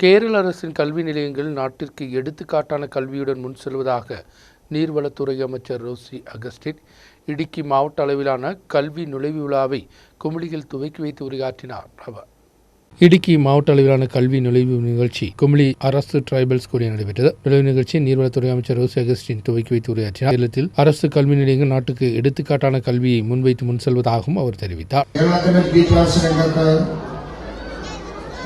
கேரள அரசின் கல்வி நிலையங்கள் நாட்டிற்கு எடுத்துக்காட்டான கல்வியுடன் முன் செல்வதாக நீர்வளத்துறை அமைச்சர் ரோசி அகஸ்டின் இடுக்கி மாவட்ட அளவிலான கல்வி நுழைவு விழாவை குமிழியில் துவக்கி வைத்து உரையாற்றினார் அவர். இடுக்கி மாவட்ட அளவிலான கல்வி நுழைவு நிகழ்ச்சி குமிளி அரசு டிரைபல் ஸ்கூலில் நடைபெற்றது. நுழைவு நிகழ்ச்சி நீர்வளத்துறை அமைச்சர் ரோசி அகஸ்டின் துவக்கி வைத்து உரையாற்றினார். இல்லத்தில் அரசு கல்வி நிலையங்கள் நாட்டுக்கு எடுத்துக்காட்டான கல்வியை முன்வைத்து முன் செல்வதாகவும் அவர் தெரிவித்தார்.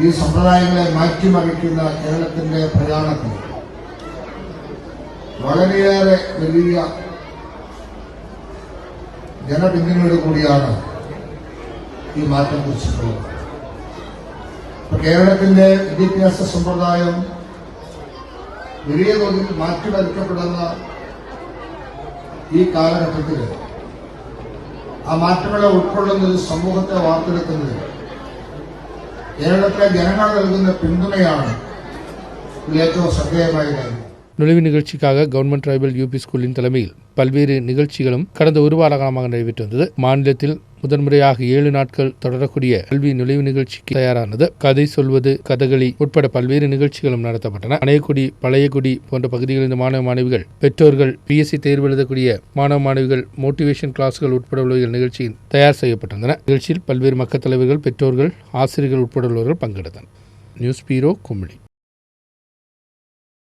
ഈ സമ്പ്രദായങ്ങളെ മാറ്റിമറിക്കുന്ന കേരളത്തിന്റെ പ്രയാണത്തിൽ വളരെയേറെ വലിയ ജനപിന്തുണയോട് കൂടിയാണ് ഈ മാറ്റം കുറിച്ചിട്ടുള്ളത്. കേരളത്തിന്റെ വിദ്യാഭ്യാസ സമ്പ്രദായം വലിയ തോതിൽ മാറ്റിമറിക്കപ്പെടുന്ന ഈ കാലഘട്ടത്തിൽ ആ മാറ്റങ്ങളെ ഉൾക്കൊള്ളുന്ന ഒരു സമൂഹത്തെ വാർത്തെടുക്കുന്നതിൽ കേരളത്തിലെ ജനങ്ങൾ നൽകുന്ന പിന്തുണയാണ് ഇതിൽ ഏറ്റവും ശ്രദ്ധേയമായ കാര്യം நுழைவு நிகழ்ச்சிக்காக கவர்மெண்ட் டிரைபல் யூபி ஸ்கூலின் தலைமையில் பல்வேறு நிகழ்ச்சிகளும் கடந்த ஒரு வார காலமாக நடைபெற்று வந்தது மாநிலத்தில் முதன்முறையாக ஏழு நாட்கள் தொடரக்கூடிய கல்வி நுழைவு நிகழ்ச்சிக்கு தயாரானது. கதை சொல்வது கதகளி உட்பட பல்வேறு நிகழ்ச்சிகளும் நடத்தப்பட்டன. அணையக்குடி பழையகுடி போன்ற பகுதிகளில் மாணவ மாணவிகள் பெற்றோர்கள் பிஎஸ்சி தேர்வு எழுதக்கூடிய மாணவ மாணவிகள் மோட்டிவேஷன் கிளாஸ்கள் உட்பட உள்ளவர்கள் நிகழ்ச்சியில் தயார் செய்யப்பட்டிருந்தன. நிகழ்ச்சியில் பல்வேறு மக்கள் தலைவர்கள் பெற்றோர்கள் ஆசிரியர்கள் உட்பட உள்ளவர்கள் பங்கெடுத்தனர். நியூஸ் பீரோ குமிழி